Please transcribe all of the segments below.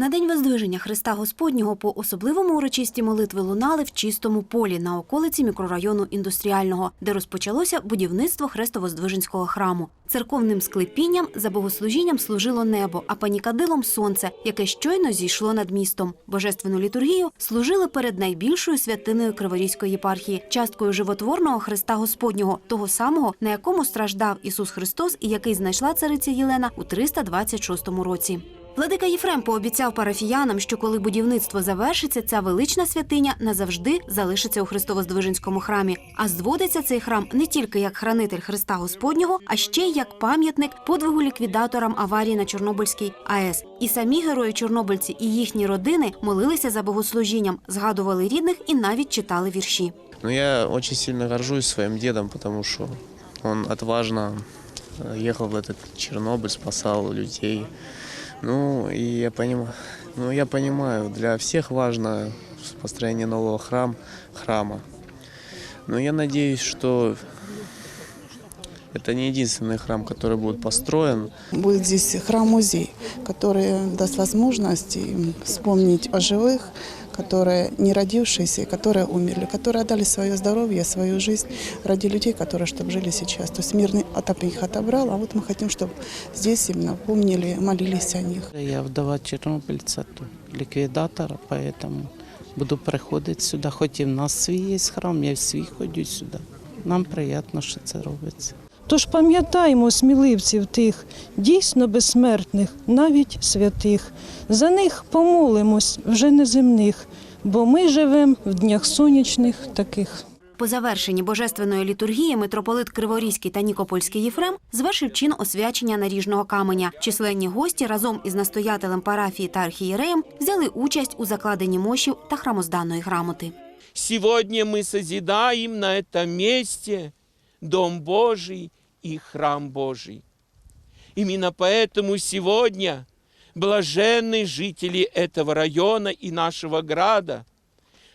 На день Воздвиження Христа Господнього по особливому урочисті молитви лунали в чистому полі на околиці мікрорайону індустріального, де розпочалося будівництво Хрестовоздвиженського храму. Церковним склепінням за богослужінням служило небо, а панікадилом сонце, яке щойно зійшло над містом. Божественну літургію служили перед найбільшою святиною Криворізької єпархії, часткою животворного Христа Господнього, того самого, на якому страждав Ісус Христос і який знайшла цариця Єлена у 326 році. Владика Єфрем пообіцяв парафіянам, що коли будівництво завершиться, ця велична святиня назавжди залишиться у Христово-Здвиженському храмі. А зводиться цей храм не тільки як хранитель Христа Господнього, а ще й як пам'ятник подвигу ліквідаторам аварії на Чорнобильській АЕС. І самі герої Чорнобильці і їхні родини молилися за богослужінням, згадували рідних і навіть читали вірші. Но я очень сильно горжусь своим дедом, потому что он отважно э, ехал в этот Чернобыль, спасал людей. Ну, и я понимаю, ну, я понимаю, для всех важно построение нового храм, храма. Но я надеюсь, что это не единственный храм, который будет построен. Будет здесь храм-музей, который даст возможность им вспомнить о живых, которые не родившиеся, и которые умерли, которые отдали свое здоровье, свою жизнь ради людей, которые чтобы жили сейчас. То есть мирный от них отобрал, а вот мы хотим, чтобы здесь именно помнили, молились о них. Я вдова Чорнобильця, то ліквідатора, поэтому буду приходити сюди. Хоч і в нас свій є храм, я в свій ходю сюди. Нам приємно, що це робиться. Тож пам'ятаємо сміливців тих, дійсно безсмертних, навіть святих. За них помолимось вже неземних, бо ми живемо в днях сонячних таких. По завершенні божественної літургії митрополит Криворізький та Нікопольський Єфрем звершив чин освячення наріжного каменя. Численні гості разом із настоятелем парафії та архієреєм взяли участь у закладенні мощів та храмозданної грамоти. Сегодня мы созидаем на этом месте Дом Божий и Храм Божий. Именно поэтому сегодня блаженны жители этого района и нашего града,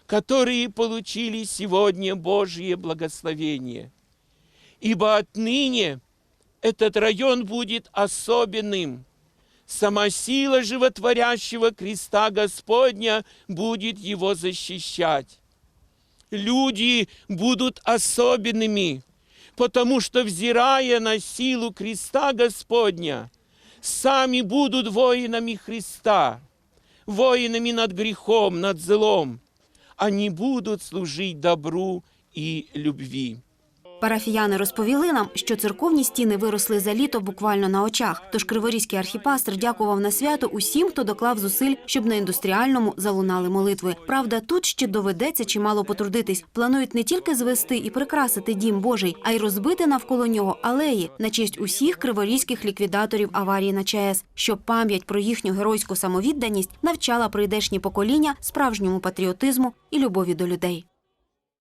которые получили сегодня Божье благословение. Ибо отныне этот район будет особенным. Сама сила животворящего креста Господня будет его защищать люди будут особенными, потому что, взирая на силу креста Господня, сами будут воинами Христа, воинами над грехом, над злом. Они будут служить добру и любви. Парафіяни розповіли нам, що церковні стіни виросли за літо буквально на очах. Тож Криворізький архіпастр дякував на свято усім, хто доклав зусиль, щоб на індустріальному залунали молитви. Правда, тут ще доведеться чимало потрудитись. Планують не тільки звести і прикрасити дім Божий, а й розбити навколо нього алеї на честь усіх криворізьких ліквідаторів аварії на ЧАЕС, щоб пам'ять про їхню геройську самовідданість навчала прийдешні покоління справжньому патріотизму і любові до людей.